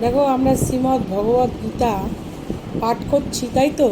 দেখো আমরা শ্রীমদ্ ভগবত গীতা পাঠ করছি তাই তো?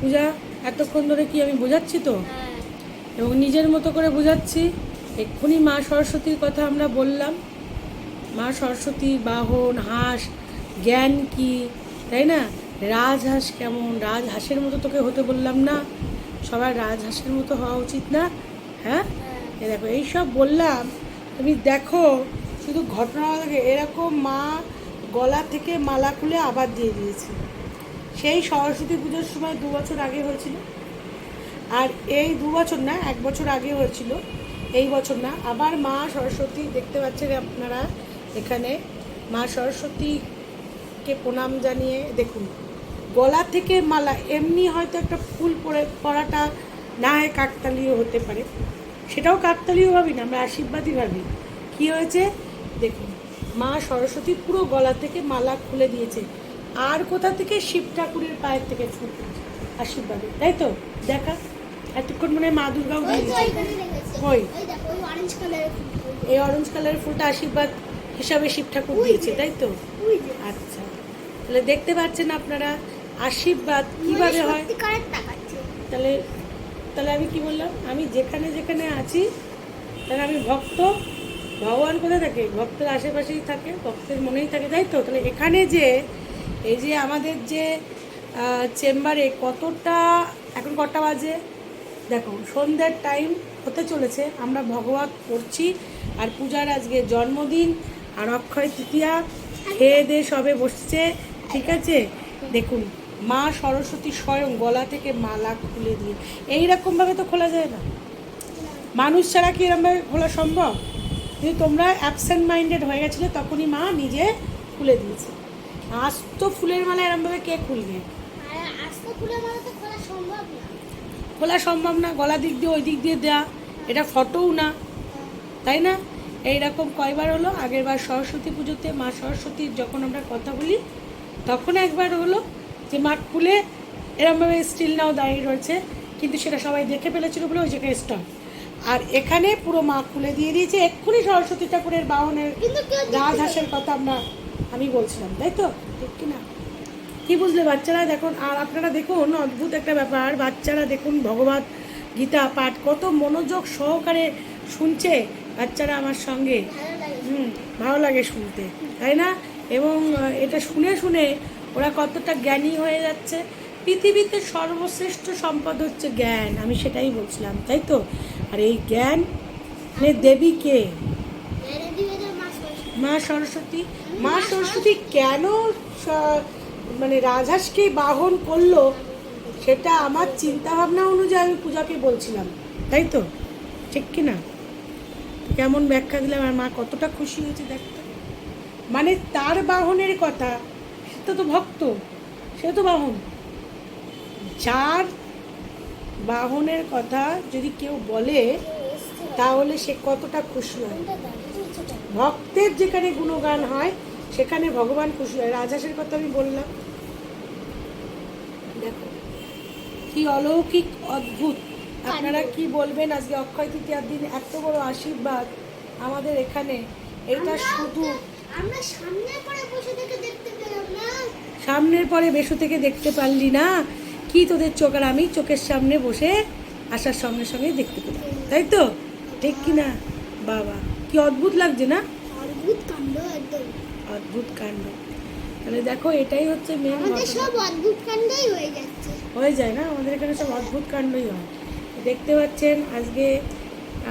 পূজা এতক্ষণ ধরে কি আমি বোঝাচ্ছি তো? হ্যাঁ। এবং নিজের মতো করে বোঝাচ্ছি এক্ষুনি মা সরস্বতীর কথা আমরা বললাম। মা সরস্বতী বাহন হাঁস জ্ঞান কি তাই না? রাজহাঁস কেমন? রাজহাঁসের মতো তোকে হতে বললাম না। সবার রাজহাঁসের মতো হওয়া উচিত না হ্যাঁ? এ দেখো এইসব বললাম তুমি দেখো শুধু ঘটনা এরকম মা গলা থেকে মালা খুলে আবার দিয়ে দিয়েছে। সেই সরস্বতী পুজোর সময় দু বছর আগে হয়েছিল। আর এই দু বছর না, এক বছর আগে হয়েছিল। এই বছর না, আবার মা সরস্বতী, দেখতে পাচ্ছেন আপনারা এখানে, মা সরস্বতীকে প্রণাম জানিয়ে, দেখুন, গলা থেকে মালা, এমনি হয়তো একটা ফুল পরে, পরাটা না হয় কাকতালীয় হতে পারে। সেটাও কাকতালীয় ভাবি না, আমরা আশীর্বাদই ভাবি। কি হয়েছে? দেখুন মা সরস্বতী পুরো গলা থেকে মালা খুলে দিয়েছে। আর কোথা থেকে? শিব ঠাকুরের পায়ের থেকে ফুল আশীর্বাদে তাই তো? দেখা এতক্ষণ মনে হয় মা দুর্গাও কই? এই অরেঞ্জ কালারের ফুলটা আশীর্বাদ হিসাবে শিব ঠাকুর দিয়েছে তাই তো? আচ্ছা তাহলে দেখতে পাচ্ছেন আপনারা আশীর্বাদ কীভাবে হয়? তাহলে তাহলে আমি কি বললাম? আমি যেখানে যেখানে আছি তাহলে আমি ভক্ত ভগবান কোথায় থাকে? ভক্তের আশেপাশেই থাকে, ভক্তের মনেই থাকে, তাই তো? তাহলে এখানে যে, এই যে আমাদের যে চেম্বারে কতটা, এখন কটা বাজে? দেখো, সন্ধ্যার টাইম হতে চলেছে, আমরা ভগবত করছি আর পূজার আজকে জন্মদিন, আর অক্ষয় তৃতীয়া, খেয়ে দিয়ে সবে বসছে, ঠিক আছে? দেখুন, মা সরস্বতী স্বয়ং গলা থেকে মালা খুলে দিয়ে, এইরকমভাবে তো খোলা যায় না। মানুষ ছাড়া কি এরকমভাবে খোলা সম্ভব? কিন্তু তোমরা অ্যাবসেন্ট মাইন্ডেড হয়ে গেছিলে তখনই মা নিজে খুলে দিয়েছে। আজ তো ফুলের মালা এরমভাবে কে খুলবে? আস্তে খুলে তো খোলা সম্ভব না। খোলা সম্ভব না গলা দিক দিয়ে ওই দিক দিয়ে দেওয়া এটা ফটোও না। তাই না? এইরকম কয়বার হলো আগের বার সরস্বতী পুজোতে মা সরস্বতীর যখন আমরা কথা বলি তখন একবার হলো যে মা খুলে এরমভাবে স্টিল নাও দাঁড়িয়ে রয়েছে কিন্তু সেটা সবাই দেখে ফেলেছিল বলে ওই জায়গায় স্টপ আর এখানে পুরো মা খুলে দিয়ে দিয়েছে। এক্ষুনি সরস্বতী ঠাকুরের বাহনের রাজহাঁসের কথা আমরা আমি বলছিলাম তাই তো? ঠিক কি না কি বুঝলে বাচ্চারা? দেখুন আর আপনারা দেখুন অদ্ভুত একটা ব্যাপার। বাচ্চারা দেখুন ভগবত গীতা পাঠ কত মনোযোগ সহকারে শুনছে বাচ্চারা আমার সঙ্গে। হুম ভালো লাগে শুনতে তাই না? এবং এটা শুনে শুনে ওরা কতটা জ্ঞানী হয়ে যাচ্ছে। পৃথিবীতে সর্বশ্রেষ্ঠ সম্পদ হচ্ছে জ্ঞান আমি সেটাই বলছিলাম তাই তো? আর এই জ্ঞান। মানে দিবে সরস্বতী। মা সরস্বতী। মা সরস্বতী কেন মানে রাজহাঁসকে বাহন করল, সেটা আমার চিন্তা ভাবনা অনুযায়ী আমি পূজাকে বলছিলাম, তাই তো? ঠিক কি না? কেমন ব্যাখ্যা দিলাম, আর মা কতটা খুশি হয়েছে দেখতে। মানে তার বাহনের কথা, সে তো ভক্ত, সে তো বাহন। যার বাহনের কথা যদি কেউ বলে তাহলে সে কতটা খুশি হয়? ভক্তের যেখানে গুণগান হয় সেখানে ভগবান খুশি হয়। রাজহাঁসের কথা আমি বললাম। দেখো কি অলৌকিক অদ্ভুত। আপনারা কি বলবেন আজকে অক্ষয় তৃতীয়ার দিন এত বড় আশীর্বাদ আমাদের এখানে? এটা শুধু ওকে- আমরা সামনে পরে বসে থেকে দেখতে পেলাম না। সামনের পরে বেশু থেকে দেখতে পারলি না? কি তোদের চোখ আর আমি চোখের সামনে বসে আসার সঙ্গে সঙ্গে দেখতে পেলাম তাই তো? ঠিক কি না বাবা কি অদ্ভুত লাগছে না? অদ্ভুত কাণ্ড একদম। অদ্ভুত কাণ্ড। তাহলে দেখো এটাই হচ্ছে মেন আমাদের সব অদ্ভুত কাণ্ডই হয়ে যাচ্ছে। হয়ে যায় না? আমাদের এখানে সব অদ্ভুত কাণ্ডই হয়। দেখতে পাচ্ছেন আজকে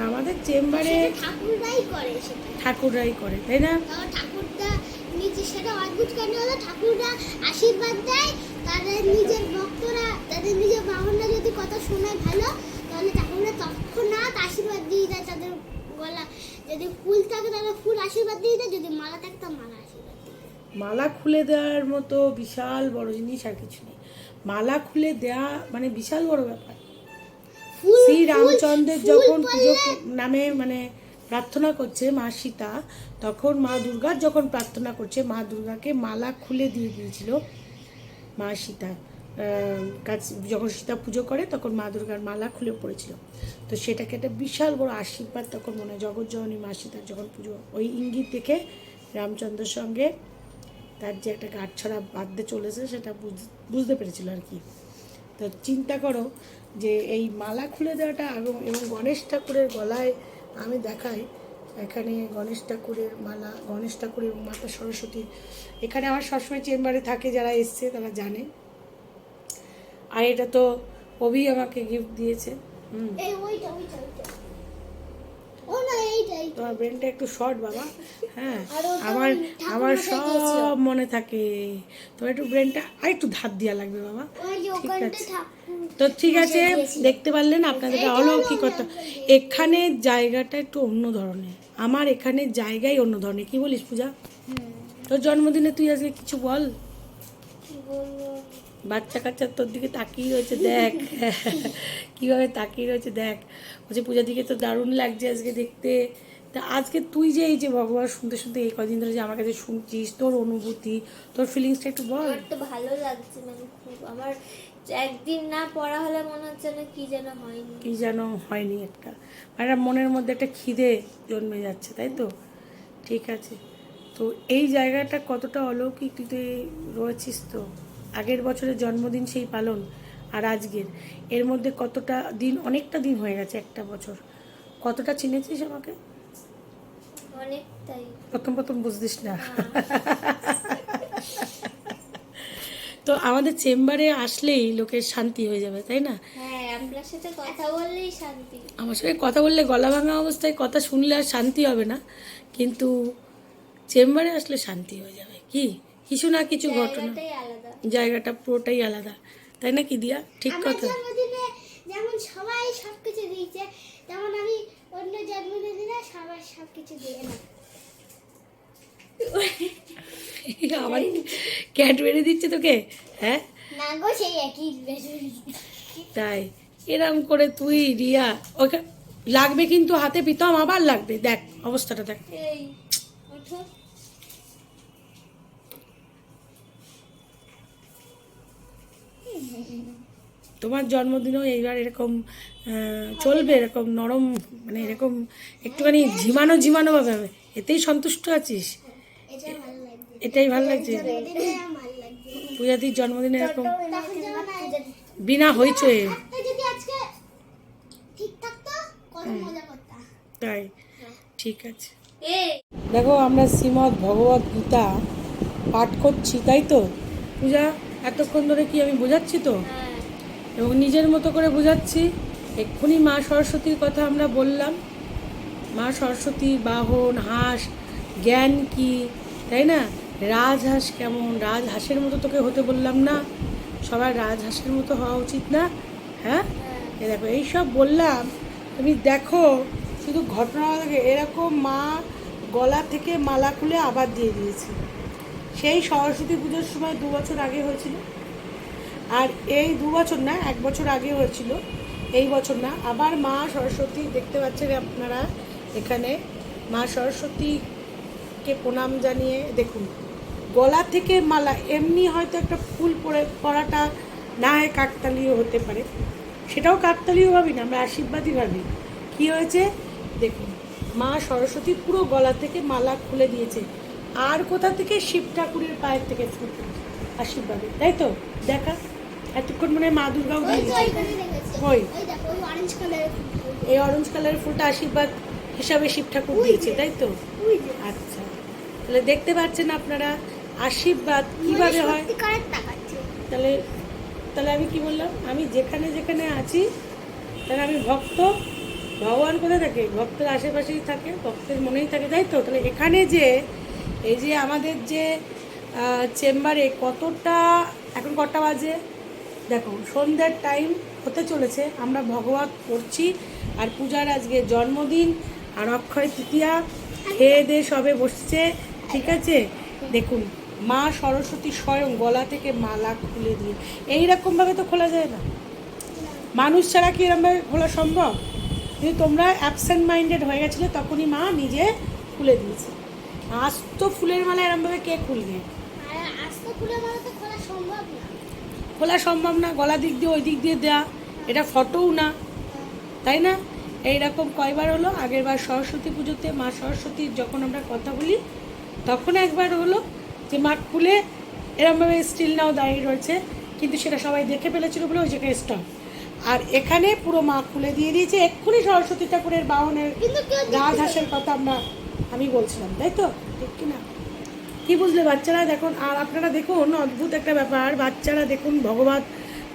আমাদের চেম্বারে ঠাকুররাই করে সেটা। ঠাকুররাই করে তাই না? তাও ঠাকুরদা নিজে সেটা অদ্ভুত কাণ্ড হলো ঠাকুররা আশীর্বাদ দেয় তাদের নিজের ভক্তরা তাদের নিজের বাহনরা যদি কথা শোনায় ভালো তাহলে ঠাকুররা তৎক্ষণাৎ আশীর্বাদ দিয়ে দেয় তাদের গলা। যদি ফুল থাকে তাহলে ফুল আশীর্বাদ দিয়ে দেয় যদি মালা থাকে তা মালা আশীর্বাদ মালা খুলে দেওয়ার মতো বিশাল বড় জিনিস আর কিছু নেই। মালা খুলে দেওয়া মানে বিশাল বড় ব্যাপার। শ্রী রামচন্দ্রের যখন পুজো নামে মানে প্রার্থনা করছে মা সীতা তখন মা দুর্গার যখন প্রার্থনা করছে মা দুর্গাকে মালা খুলে দিয়ে দিয়েছিল। মা সীতা কাছ যখন সীতা পুজো করে, তখন মা দুর্গার মালা খুলে পড়েছিল। তো সেটাকে একটা বিশাল বড় আশীর্বাদ তখন মনে হয় জগৎজননী মা সীতার যখন পুজো, ওই ইঙ্গিত দেখে রামচন্দ্রের সঙ্গে তার যে একটা গাঁট ছড়া বাঁধতে চলেছে, সেটা বুঝ- বুঝতে পেরেছিল আর কি। তো চিন্তা করো যে এই মালা খুলে দেওয়াটা এবং গণেশ ঠাকুরের গলায় আমি দেখাই এখানে গণেশ ঠাকুরের মালা গণেশ ঠাকুর এবং মাতা সরস্বতী এখানে আমার সবসময় চেম্বারে থাকে যারা এসছে তারা জানে। আর এটা তো অভি আমাকে গিফট দিয়েছে তোমার ব্রেনটা একটু শর্ট বাবা। হ্যাঁ আমার আমার সব মনে থাকে। তোমার একটু ব্রেনটা আর একটু ধার দেওয়া লাগবে বাবা। ঠিক আছে। তো ঠিক আছে দেখতে পারলেন হলো অলৌকিকতা। এখানে জায়গাটা একটু অন্য ধরনের। আমার এখানে জায়গাই অন্য ধরনের। কি বলিস পূজা? তোর জন্মদিনে তুই আজকে কিছু বল? বাচ্চা কাচ্চা তোর দিকে তাকিয়ে রয়েছে, দেখ। কীভাবে তাকিয়ে রয়েছে, দেখ। বলছে পূজা দিকে তো দারুণ লাগছে আজকে দেখতে। তা আজকে তুই যে এই যে ভগবান শুনতে শুনতে এই কদিন ধরে যে আমার কাছে শুনছিস, তোর অনুভূতি, তোর ফিলিংসটা একটু বল। তো ভালো লাগছে মানে খুব। আমার একদিন না পড়া হলে মনে হচ্ছে না কি যেন হয়নি। কি যেন হয়নি একটা। মানে মনের মধ্যে একটা খিদে জন্মে যাচ্ছে তাই তো? ঠিক আছে। তো এই জায়গাটা কতটা অলৌকিক তুই রয়েছিস তো? আগের বছরের জন্মদিন সেই পালন আর আজকের। এর মধ্যে কতটা দিন অনেকটা দিন হয়ে গেছে একটা বছর। কতটা চিনেছিস আমাকে? অনেকটাই। প্রথম প্রথম বুঝতিস না। তো আমাদের চেম্বারে আসলেই লোকের শান্তি হয়ে যাবে তাই না? হ্যাঁ আপনার সাথে কথা বললেই শান্তি। আমার সঙ্গে কথা বললে গলা ভাঙা অবস্থায় কথা শুনলে আর শান্তি হবে না কিন্তু চেম্বারে আসলে শান্তি হয়ে যাবে। কি? কিছু না কিছু ঘটনা। জায়গাটা পুরোটাই আলাদা তাই না কি দিয়া? ঠিক কথা। যেমন সবাই সবকিছু দিয়েছে তেমন আমি অন্য জন্মদিনে সবাই সবকিছু দিয়ে না আমার ক্যাট বেড়ে দিচ্ছে তোকে হ্যাঁ? তাই এরম করে তুই রিয়া ওকে লাগবে কিন্তু হাতে পিতম আবার লাগবে দেখ অবস্থাটা দেখ। তোমার জন্মদিনেও এইবার এরকম চলবে এরকম নরম মানে এরকম একটুখানি ঝিমানো ঝিমানো ভাবে এতেই সন্তুষ্ট আছিস? এটাই ভালো লাগছে। পূজাদির জন্মদিনে এরকম। বিনা হইচয়ে তাই, ঠিক আছে। দেখো, আমরা শ্রীমৎ ভগবত গীতা পাঠ করছি, তাই তো? পূজা, এতক্ষণ ধরে কি আমি বোঝাচ্ছি তো? এবং নিজের মতো করে বোঝাচ্ছি। এক্ষুনি মা সরস্বতীর কথা আমরা বললাম। মা সরস্বতী, বাহন, হাঁস, জ্ঞান কি, তাই না? রাজহাঁস কেমন? রাজহাঁসের মতো তোকে হতে বললাম না। সবার রাজহাঁসের মতো হওয়া উচিত না হ্যাঁ? এ দেখো এইসব বললাম, তুমি দেখো, শুধু ঘটনা দেখে, এরকম মা গলা থেকে মালা খুলে আবার দিয়ে দিয়েছে। সেই সরস্বতী পুজোর সময় দু বছর আগে হয়েছিল। আর এই দু বছর না, এক বছর আগে হয়েছিল, এই বছর না, আবার মা সরস্বতী, দেখতে পাচ্ছেন আপনারা এখানে, মা সরস্বতীকে প্রণাম জানিয়ে, দেখুন। গলা থেকে মালা এমনি হয়তো একটা ফুল পরে পরাটা না হয় কাকতালীয় হতে পারে। সেটাও কাকতালীয় ভাবি না আমরা আশীর্বাদই ভাবি। কি হয়েছে? দেখুন মা সরস্বতী পুরো গলা থেকে মালা খুলে দিয়েছে। আর কোথা থেকে? শিব ঠাকুরের পায়ের থেকে ফুল আশীর্বাদে তাই তো? দেখা এতক্ষণ মনে হয় মা দুর্গাও ওই এই অরেঞ্জ কালারের ফুলটা আশীর্বাদ হিসাবে শিব ঠাকুর দিয়েছে তাই তো? আচ্ছা তাহলে দেখতে পাচ্ছেন আপনারা আশীর্বাদ কীভাবে হয়? তাহলে তাহলে আমি কি বললাম? আমি যেখানে যেখানে আছি তাহলে আমি ভক্ত ভগবান কোথায় থাকে? ভক্তের আশেপাশেই থাকে ভক্তের মনেই থাকে তাই তো? তাহলে এখানে যে এই যে আমাদের যে চেম্বারে কতটা এখন কটা বাজে? দেখো সন্ধ্যার টাইম হতে চলেছে আমরা ভগবত করছি আর পূজার আজকে জন্মদিন আর অক্ষয় তৃতীয়া খেয়ে দিয়ে সবে বসছে ঠিক আছে? দেখুন মা সরস্বতী স্বয়ং গলা থেকে মালা খুলে দিয়ে। এইরকমভাবে তো খোলা যায় না। মানুষ ছাড়া কি এরকমভাবে খোলা সম্ভব? কিন্তু তোমরা অ্যাবসেন্ট মাইন্ডেড হয়ে গেছিলে তখনই মা নিজে খুলে দিয়েছে। আজ তো ফুলের মালা এরমভাবে কে খুলবে? খুলে তো খোলা সম্ভব না। খোলা সম্ভব না গলা দিক দিয়ে ওই দিক দিয়ে দেওয়া এটা ফটোও না। তাই না? এইরকম কয়বার হলো? আগের বার সরস্বতী পুজোতে মা সরস্বতীর যখন আমরা কথা বলি তখন একবার হলো। যে মা খুলে এরমভাবে স্টিল নাও দাঁড়িয়ে রয়েছে কিন্তু সেটা সবাই দেখে ফেলেছিল বলে ওই জায়গায় স্টপ আর এখানে পুরো মা খুলে দিয়ে দিয়েছে এক্ষুনি সরস্বতী ঠাকুরের বাহনের দেখতে রাজহাঁসের কথা আমরা আমি বলছিলাম তাই তো? ঠিক কি না কি বুঝলে বাচ্চারা? দেখুন আর আপনারা দেখুন অদ্ভুত একটা ব্যাপার বাচ্চারা দেখুন ভগবত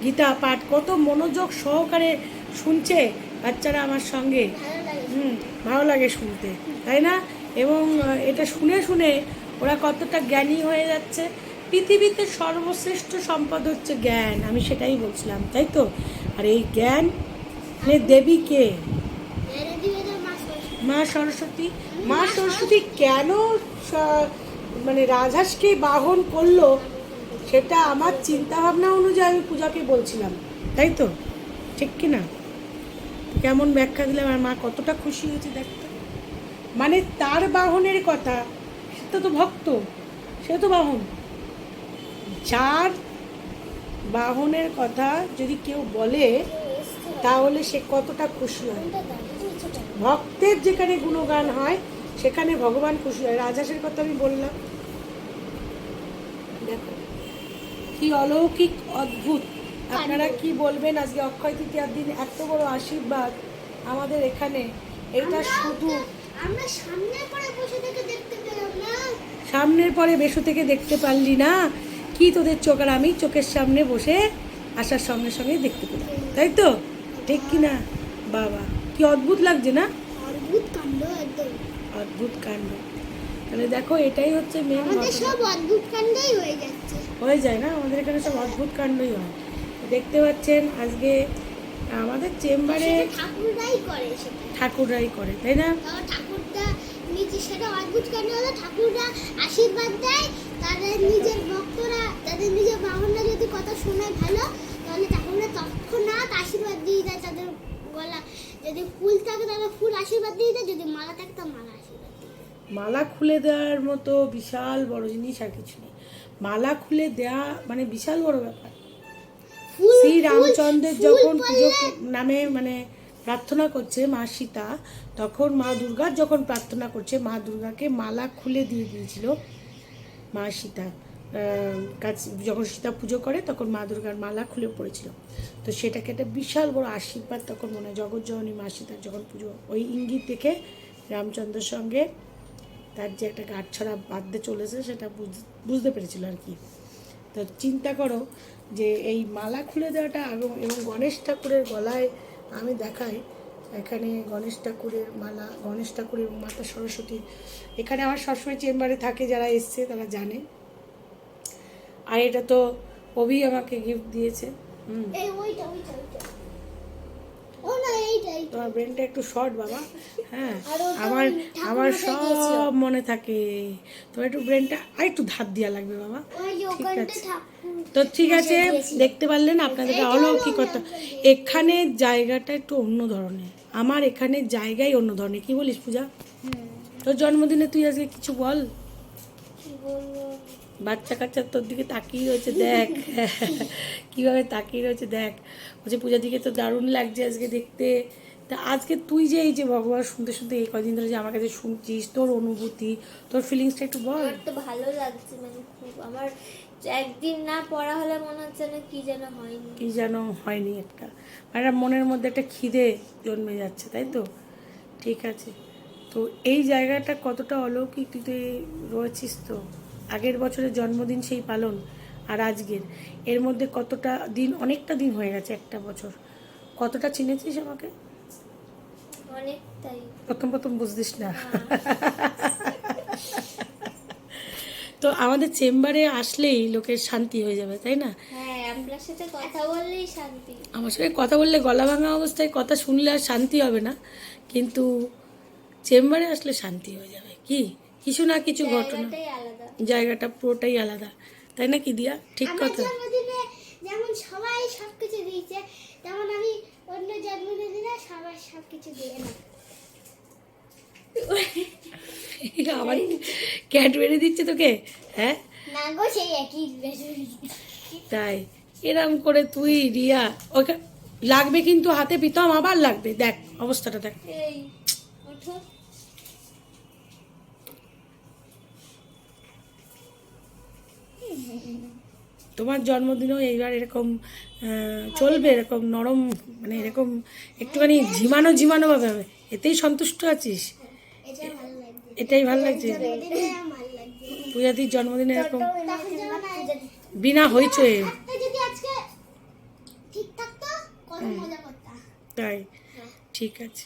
গীতা পাঠ কত মনোযোগ সহকারে শুনছে বাচ্চারা আমার সঙ্গে। হুম ভালো লাগে শুনতে তাই না? এবং এটা শুনে শুনে ওরা কতটা জ্ঞানী হয়ে যাচ্ছে। পৃথিবীতে সর্বশ্রেষ্ঠ সম্পদ হচ্ছে জ্ঞান, আমি সেটাই বলছিলাম, তাই তো? আর এই জ্ঞান মানে দেবী কে। মা সরস্বতী। মা সরস্বতী কেন মানে রাজহাঁসকে বাহন করল, সেটা আমার চিন্তা ভাবনা অনুযায়ী আমি পূজাকে বলছিলাম, তাই তো? ঠিক কি না? কেমন ব্যাখ্যা দিলাম, আর মা কতটা খুশি হয়েছে দেখতে। মানে তার বাহনের কথা তো ভক্ত, সে তো বাহন। যার বাহনের কথা যদি কেউ বলে, তাহলে সে কতটা খুশি হয়? ভক্তের যেখানে গুণগান হয়, সেখানে ভগবান খুশি হয়। রাজহাঁসের কথা আমি বললাম। দেখো, কি অলৌকিক, অদ্ভুত। আপনারা কি বলবেন আজকে অক্ষয় তৃতীয়ার দিন এত বড় আশীর্বাদ আমাদের এখানে? এটা শুধু আমরা সামনে করে বসে থেকে দেখতে সামনের পরে বেশু থেকে দেখতে পারলি না? কি তোদের চোখ আর আমি চোখের সামনে বসে আসার সঙ্গে সঙ্গে দেখতে পেলাম। তাই তো? ঠিক কি না? বাবা কি অদ্ভুত লাগছে না? অদ্ভুত কাণ্ড একদম। অদ্ভুত কাণ্ড। তাহলে দেখো এটাই হচ্ছে মেন সব অদ্ভুত কাণ্ডই হয়ে যাচ্ছে। হয়ে যায় না? আমাদের এখানে সব অদ্ভুত কাণ্ডই হয়। দেখতে পাচ্ছেন আজকে আমাদের চেম্বারে ঠাকুররাই করে ঠাকুররাই করে তাই না? তাও সেটা অদ্ভুত কাণ্ড হলো? ঠাকুররা আশীর্বাদ দেয় তাদের নিজের ভক্তরা তাদের নিজের যদি কথা শোনায় ভালো তাহলে ঠাকুররা তৎক্ষণাৎ আশীর্বাদ দিয়ে দেয় তাদের গলা যদি ফুল থাকে তাহলে ফুল আশীর্বাদ দিয়ে দেয় যদি মালা থাকে তা মালা আশীর্বাদ মালা খুলে দেওয়ার মতো বিশাল বড় জিনিস আর কিছু নেই। মালা খুলে দেওয়া মানে বিশাল বড় ব্যাপার। শ্রী রামচন্দ্রের যখন পুজো নামে মানে প্রার্থনা করছে মা সীতা তখন মা দুর্গার যখন প্রার্থনা করছে, মা দুর্গাকে মালা খুলে দিয়ে দিয়েছিল মা সীতা। কাছে যখন সীতা পুজো করে, তখন মা দুর্গার মালা খুলে পড়েছিল। তো সেটাকে একটা বিশাল বড় আশীর্বাদ তখন মনে হয় জগৎজননী মা সীতার যখন পুজো, ওই ইঙ্গিত দেখে রামচন্দ্রের সঙ্গে তার যে একটা গাঁট ছড়া বাঁধতে চলেছে, সেটা বুঝ- বুঝতে পেরেছিল আর কি। তো চিন্তা করো যে এই মালা খুলে দেওয়াটা এবং গণেশ ঠাকুরের গলায় আমি দেখাই এখানে গণেশ ঠাকুরের মালা গণেশ ঠাকুর এবং মাতা সরস্বতী। এখানে আমার সবসময় চেম্বারে থাকে যারা এসছে তারা জানে। আর এটা তো অভি আমাকে গিফট দিয়েছে তোমার ব্রেনটা একটু শর্ট বাবা। হ্যাঁ আমার আমার সব মনে থাকে। তোমার একটু ব্রেনটা আর একটু ধার দেওয়া লাগবে বাবা। ঠিক আছে। তো ঠিক আছে দেখতে পারলেন আপনাদেরকে অলৌকিকতা। এখানে জায়গাটা একটু অন্য ধরনের। আমার এখানে জায়গাই অন্য ধরনের। কি বলিস পূজা? তোর জন্মদিনে তুই আজকে কিছু বল? বাচ্চা কাচ্চা তোর দিকে তাকিয়ে রয়েছে, দেখ। কীভাবে তাকিয়ে রয়েছে, দেখ। বলছে পূজা দিকে তো দারুণ লাগছে আজকে দেখতে। তা আজকে তুই যে এই যে ভগবান শুনতে শুনতে এই কদিন ধরে যে আমার কাছে শুনছিস, তোর অনুভূতি, তোর ফিলিংসটা একটু বল। তো ভালো লাগছে মানে খুব। আমার একদিন না পড়া হলে মনে হচ্ছে না কি যেন হয়নি। কি যেন হয়নি একটা। মানে মনের মধ্যে একটা খিদে জন্মে যাচ্ছে তাই তো? ঠিক আছে। তো এই জায়গাটা কতটা অলৌকিক তুই তো এই রয়েছিস তো। আগের বছরের জন্মদিন সেই পালন আর আজকের। এর মধ্যে কতটা দিন অনেকটা দিন হয়ে গেছে একটা বছর। কতটা চিনেছিস আমাকে? অনেকটাই। প্রথম প্রথম বুঝতিস না। তো আমাদের চেম্বারে আসলেই লোকের শান্তি হয়ে যাবে তাই না? হ্যাঁ সাথে কথা আমার সঙ্গে কথা বললে গলা ভাঙা অবস্থায় কথা শুনলে আর শান্তি হবে না কিন্তু চেম্বারে আসলে শান্তি হয়ে যাবে। কি? কিছু না কিছু ঘটনা। জায়গাটা পুরোটাই আলাদা। তাই না কি দিয়া ঠিক কথা। যেমন সবাই সব কিছু দিয়েছে তেমন আমি অন্য জন্মদিনে সবাই সব কিছু দিয়ে না আবার ক্যাট বেড়ে দিচ্ছে তোকে হ্যাঁ? তাই এরম করে তুই রিয়া ওকে লাগবে কিন্তু হাতে পিতম আবার লাগবে দেখ অবস্থাটা দেখ। তোমার জন্মদিনেও এইবার এরকম চলবে এরকম নরম মানে এরকম একটুখানি ঝিমানো ঝিমানো ভাবে হবে। এতেই সন্তুষ্ট আছিস? এটাই ভালো লাগছে। পূজাদির জন্মদিন এরকম। বিনা হইচয়ে। হ্যাঁ। তাই। ঠিক আছে।